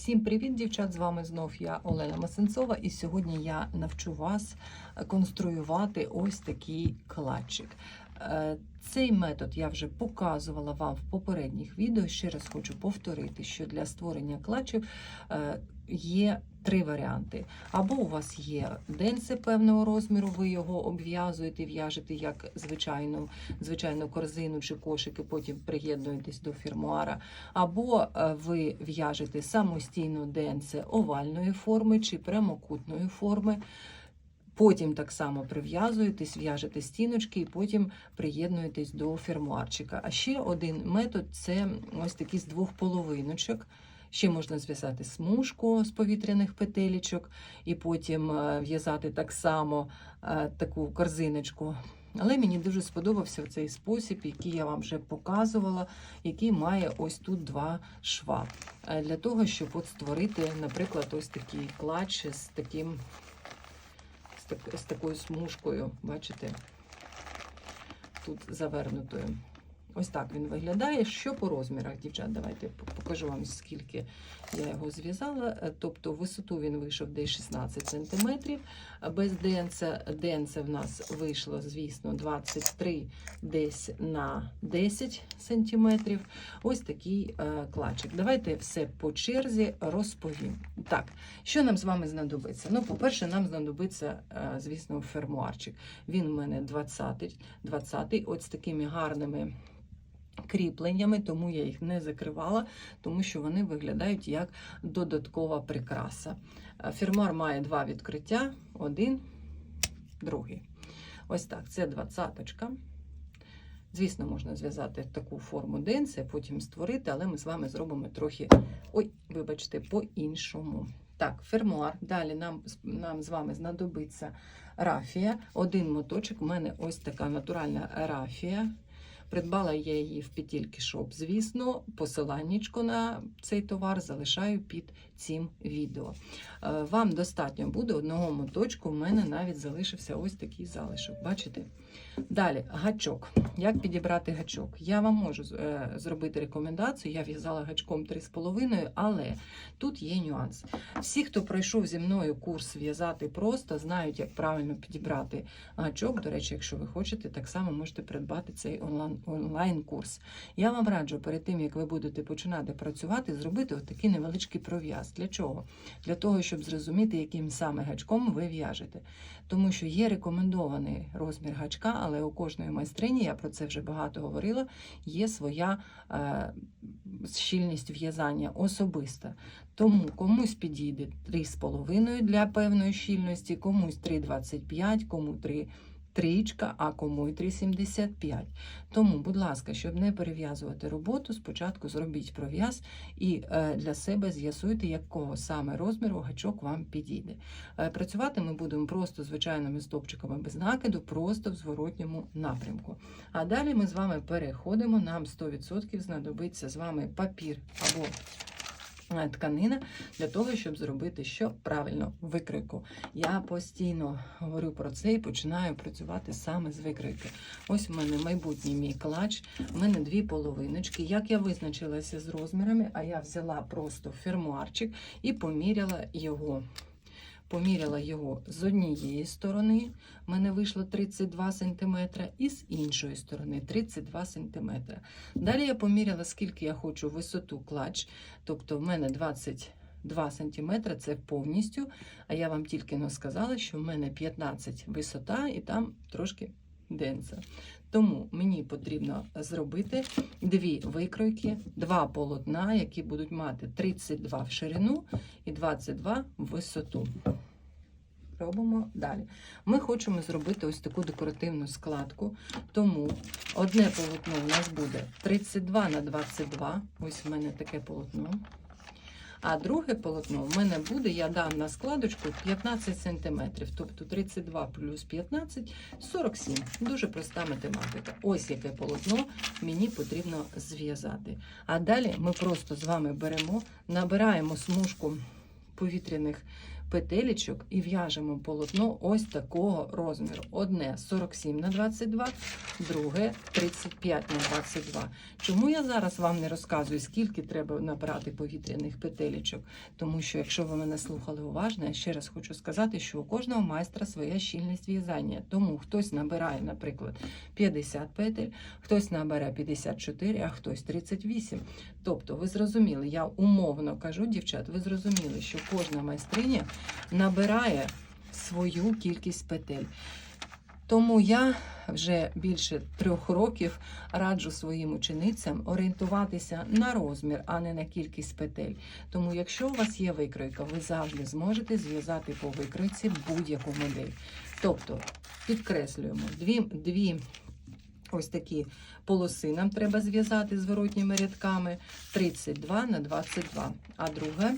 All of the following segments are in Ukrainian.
Всім привіт, дівчат! З вами знов я Олена Масенцова, і сьогодні я навчу вас конструювати ось такий кладчик. Е, Цей метод я вже показувала вам в попередніх відео. Ще раз хочу повторити, що для створення клатчів е, є три варіанти. Або у вас є денце певного розміру, ви його обв'язуєте, в'яжете як звичайну, звичайну корзину чи кошик, і потім приєднуєтесь до фірмуара. Або е, ви в'яжете самостійно денце овальної форми чи прямокутної форми. Потім так само прив'язуєтесь, в'яжете стіночки і потім приєднуєтесь до фермуарчика. А ще один метод це ось такі з двох половиночок. Ще можна зв'язати смужку з повітряних петелечок і потім е, в'язати так само е, таку корзиночку. Але мені дуже сподобався цей спосіб, який я вам вже показувала, який має ось тут два шва. Е, Для того, щоб от створити, наприклад, ось такий клатч з таким з, так, з такою смужкою, бачите, тут завернутою. Ось так він виглядає. Що по розмірах, дівчат, давайте покажу вам, скільки я його зв'язала. Е, Тобто висоту він вийшов десь 16 см. Без денця, денце в нас вийшло, звісно, 23 десь на 10 см. Ось такий е, клачик. Давайте все по черзі розповім. Так, що нам з вами знадобиться? Ну, по-перше, нам знадобиться, е, звісно, фермуарчик. Він у мене 20, 20 ось такими гарними кріпленнями, тому я їх не закривала, тому що вони виглядають як додаткова прикраса. Е, Фермуар має два відкриття: один, другий. Ось так, це двадцяточка. Звісно, можна зв'язати таку форму денця, потім створити, але ми з вами зробимо трохи, ой, вибачте, по-іншому. Так, фермуар. Далі нам, нам з вами знадобиться рафія. Один моточок. У мене ось така натуральна рафія. Придбала я її в петельки шоп. Звісно, посиланнячко на цей товар залишаю під цим відео. Е, Вам достатньо буде одного моточку. У мене навіть залишився ось такий залишок. Бачите? Далі, гачок. Як підібрати гачок? Я вам можу е, зробити рекомендацію. Я в'язала гачком 3,5, але тут є нюанс. Всі, хто пройшов зі мною курс в'язати просто, знають, як правильно підібрати гачок. До речі, якщо ви хочете, так само можете придбати цей онлайн, онлайн-курс. Я вам раджу перед тим, як ви будете починати працювати, зробити отакий невеличкий пров'яз. Для чого? Для того, щоб зрозуміти, яким саме гачком ви в'яжете. Тому що є рекомендований розмір гачка, але у кожної майстрині, я про це вже багато говорила, є своя е, щільність в'язання особиста. Тому комусь підійде 3,5 для певної щільності, комусь 3,25, кому 3 трічка, а кому й 3,75. Тому, будь ласка, щоб не перев'язувати роботу, спочатку зробіть пров'яз і е, для себе з'ясуйте, якого саме розміру гачок вам підійде. Е, Працювати ми будемо просто звичайними стопчиками без накиду, просто в зворотньому напрямку. А далі ми з вами переходимо. Нам 100% знадобиться з вами папір або тканина для того, щоб зробити що правильно викрику. Я постійно говорю про це і починаю працювати саме з викрики. Ось у мене майбутній мій клач, у мене дві половиночки. Як я визначилася з розмірами, а я взяла просто фермуарчик і поміряла його. Поміряла його з однієї сторони, в мене вийшло 32 см, і з іншої сторони 32 см. Далі я поміряла, скільки я хочу висоту клач, тобто в мене 22 см це повністю. А я вам тільки но сказала, що в мене 15 висота і там трошки денця. Тому мені потрібно зробити дві викройки, два полотна, які будуть мати 32 в ширину і 22 в висоту. Робимо далі. Ми хочемо зробити ось таку декоративну складку, тому одне полотно у нас буде 32 на 22. Ось в мене таке полотно. А друге полотно в мене буде, я дам на складочку 15 см, тобто 32 плюс 15 47. Дуже проста математика. Ось яке полотно мені потрібно зв'язати. А далі ми просто з вами беремо, набираємо смужку повітряних петелечок і в'яжемо полотно ось такого розміру. Одне 47 на 22, друге 35 на 22. Чому я зараз вам не розказую, скільки треба набрати повітряних петелечок? Тому що, якщо ви мене слухали уважно, я ще раз хочу сказати, що у кожного майстра своя щільність в'язання. Тому хтось набирає, наприклад, 50 петель, хтось набере 54, а хтось 38. Тобто, ви зрозуміли, я умовно кажу, дівчат, ви зрозуміли, що кожна майстриня набирає свою кількість петель. Тому я вже більше трьох років раджу своїм ученицям орієнтуватися на розмір, а не на кількість петель. Тому, якщо у вас є викройка, ви завжди зможете зв'язати по викройці будь-яку модель. Тобто, підкреслюємо, дві, дві ось такі полоси нам треба зв'язати зворотніми рядками 32 на 22, а друге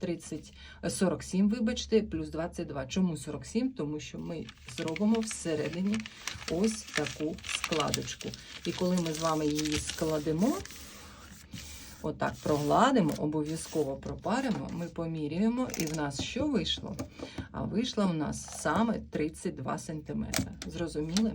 30, е, 47, вибачте, плюс 22. Чому 47? Тому що ми зробимо всередині ось таку складочку. І коли ми з вами її складемо, отак прогладимо, обов'язково пропаримо, ми поміряємо, і в нас що вийшло? А вийшло в нас саме 32 см. Зрозуміли?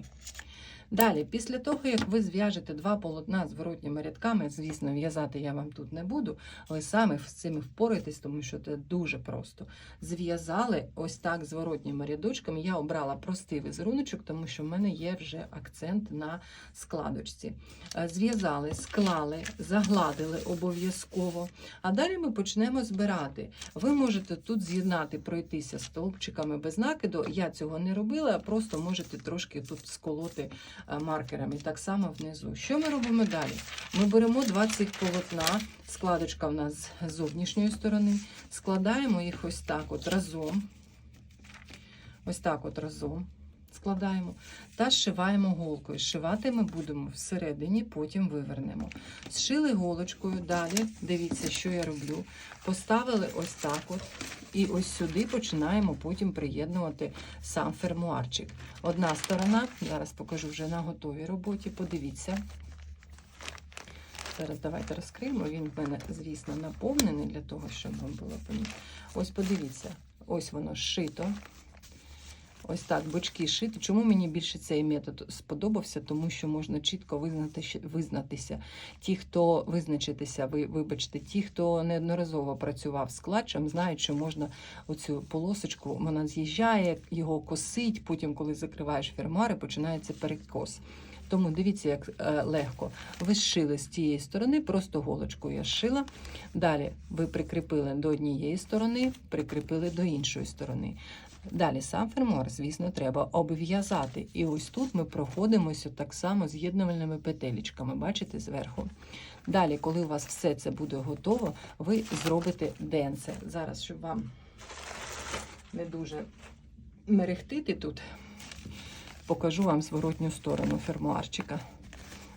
Далі, після того, як ви зв'яжете два полотна зворотніми рядками, звісно, в'язати я вам тут не буду, ви самі з цим впораєтесь, тому що це дуже просто. Зв'язали ось так зворотніми рядочками. Я обрала простий візеруночок, тому що в мене є вже акцент на складочці. Е, Зв'язали, склали, загладили обов'язково. А далі ми почнемо збирати. Ви можете тут з'єднати, пройтися стовпчиками без накиду. Я цього не робила, просто можете трошки тут сколоти маркерами. Так само внизу. Що ми робимо далі? Ми беремо 20 полотна, складочка в нас з зовнішньої сторони, складаємо їх ось так от разом. Ось так от разом складаємо та зшиваємо голкою. Зшивати ми будемо всередині, потім вивернемо. Зшили голочкою, далі дивіться, що я роблю. Поставили ось так от. І ось сюди починаємо потім приєднувати сам фермуарчик. Одна сторона, зараз покажу вже на готовій роботі, подивіться. Зараз давайте розкриємо. Він в мене, звісно, наповнений для того, щоб вам було помітно. Ось подивіться, ось воно зшито. Ось так, бочки шити. Чому мені більше цей метод сподобався? Тому що можна чітко визнати, визнатися. Ті, хто визначитися, ви, вибачте, ті, хто неодноразово працював з клатчем, знають, що можна оцю полосочку, вона з'їжджає, його косить, потім, коли закриваєш фермари, починається перекос. Тому дивіться, як е, легко. Ви зшили з тієї сторони, просто голочкою я зшила. Далі ви прикріпили до однієї сторони, прикріпили до іншої сторони. Далі сам фермуар, звісно, треба обв'язати. І ось тут ми проходимося так само з'єднувальними петелечками, бачите, зверху. Далі, коли у вас все це буде готово, ви зробите денце. Зараз, щоб вам не дуже мерехтити тут, покажу вам зворотню сторону фермуарчика.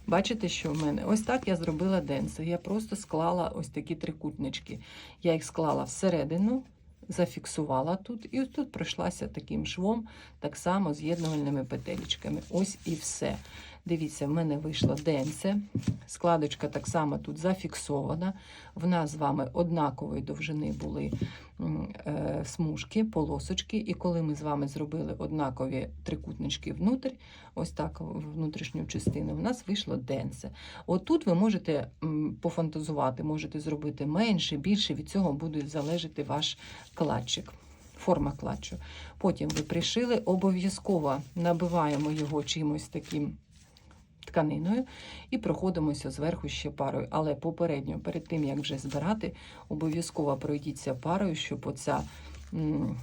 Бачите, що в мене? Ось так я зробила денце. Я просто склала ось такі трикутнички. Я їх склала всередину, зафіксувала тут, і ось тут пройшлася таким швом, так само з'єднувальними петелечками. Ось і все. Дивіться, в мене вийшло денце. Складочка так само тут зафіксована. В нас з вами однакової довжини були е, смужки, полосочки. І коли ми з вами зробили однакові трикутнички внутрь, ось так внутрішню частину, в нас вийшло денце. Отут ви можете пофантазувати, можете зробити менше, більше, від цього буде залежати ваш кладчик. Форма клатчу. Потім ви пришили, обов'язково набиваємо його чимось таким тканиною і проходимося зверху ще парою. Але попередньо, перед тим як вже збирати, обов'язково пройдіться парою, щоб оця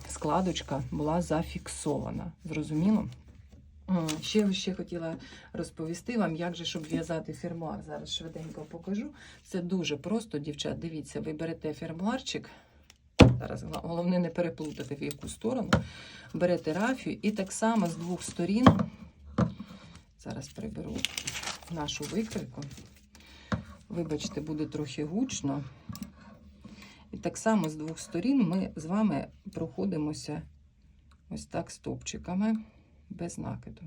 складочка була зафіксована. Зрозуміло? Ще, ще хотіла розповісти вам, як же, щоб в'язати фермуар. Зараз швиденько покажу. Це дуже просто, дівчат. Дивіться, ви берете фермуарчик. Зараз головне не переплутати в яку сторону. Берете рафію і так само з двох сторін. Зараз приберу нашу викройку. Вибачте, буде трохи гучно. І так само з двох сторін ми з вами проходимося ось так стовпчиками без накиду.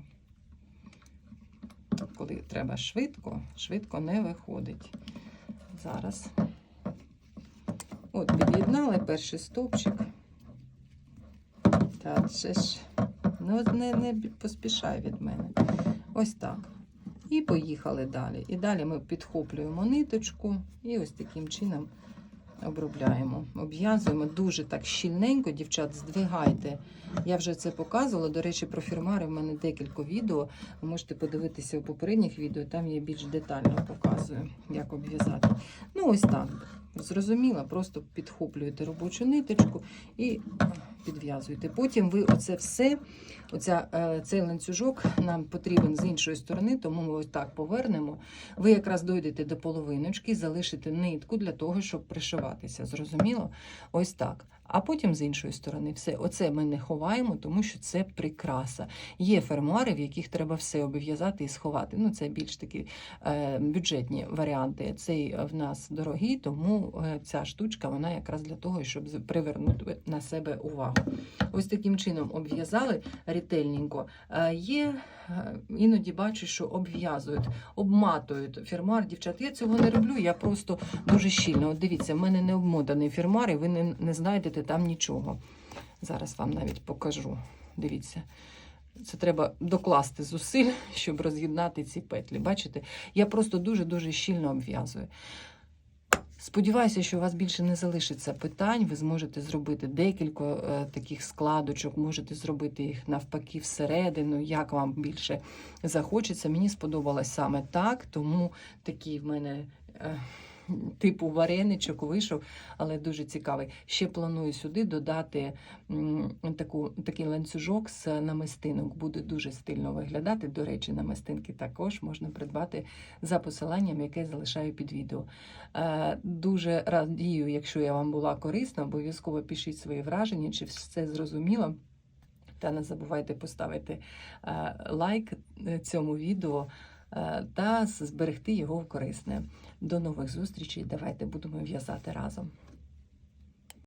Коли треба швидко, швидко не виходить. Зараз. От, під'єднали перший стовпчик. Та ще ж. Ну, не, не поспішай від мене. Ось так. І поїхали далі. І далі ми підхоплюємо ниточку і ось таким чином обробляємо. Обв'язуємо дуже так щільненько, дівчат, здвигайте. Я вже це показувала. До речі, про фірмари в мене декілька відео. Ви можете подивитися у попередніх відео, там я більш детально показую, як обв'язати. Ну, ось так. Зрозуміло, просто підхоплюєте робочу ниточку і підв'язуєте. Потім ви оце все, оця, е, цей ланцюжок нам потрібен з іншої сторони, тому ми ось так повернемо. Ви якраз дойдете до половиночки, залишите нитку для того, щоб пришиватися. Зрозуміло? Ось так. А потім з іншої сторони все. Оце ми не ховаємо, тому що це прикраса. Є фермуари, в яких треба все обв'язати і сховати. Ну, це більш такі е, бюджетні варіанти. Цей в нас дорогий, тому е, ця штучка вона якраз для того, щоб привернути на себе увагу. Ось таким чином обв'язали ретельненько. Е, є е, іноді бачу, що обв'язують, обматують фірмар. Дівчат, я цього не роблю. Я просто дуже щільно. От дивіться, в мене не обмотаний фірмар, і ви не, не знайдете там нічого. Зараз вам навіть покажу. Дивіться. Це треба докласти зусиль, щоб роз'єднати ці петлі. Бачите? Я просто дуже-дуже щільно обв'язую. Сподіваюся, що у вас більше не залишиться питань. Ви зможете зробити декілька е, таких складочок, можете зробити їх навпаки всередину, як вам більше захочеться. Мені сподобалось саме так, тому такий в мене. Типу вареничок вийшов, але дуже цікавий. Ще планую сюди додати таку, такий ланцюжок з намистинок. Буде дуже стильно виглядати. До речі, намистинки також можна придбати за посиланням, яке залишаю під відео. Е, Дуже радію, якщо я вам була корисна, обов'язково пишіть свої враження, чи все зрозуміло. Та не забувайте поставити е, лайк е, цьому відео та зберегти його в корисне. До нових зустрічей. Давайте будемо в'язати разом.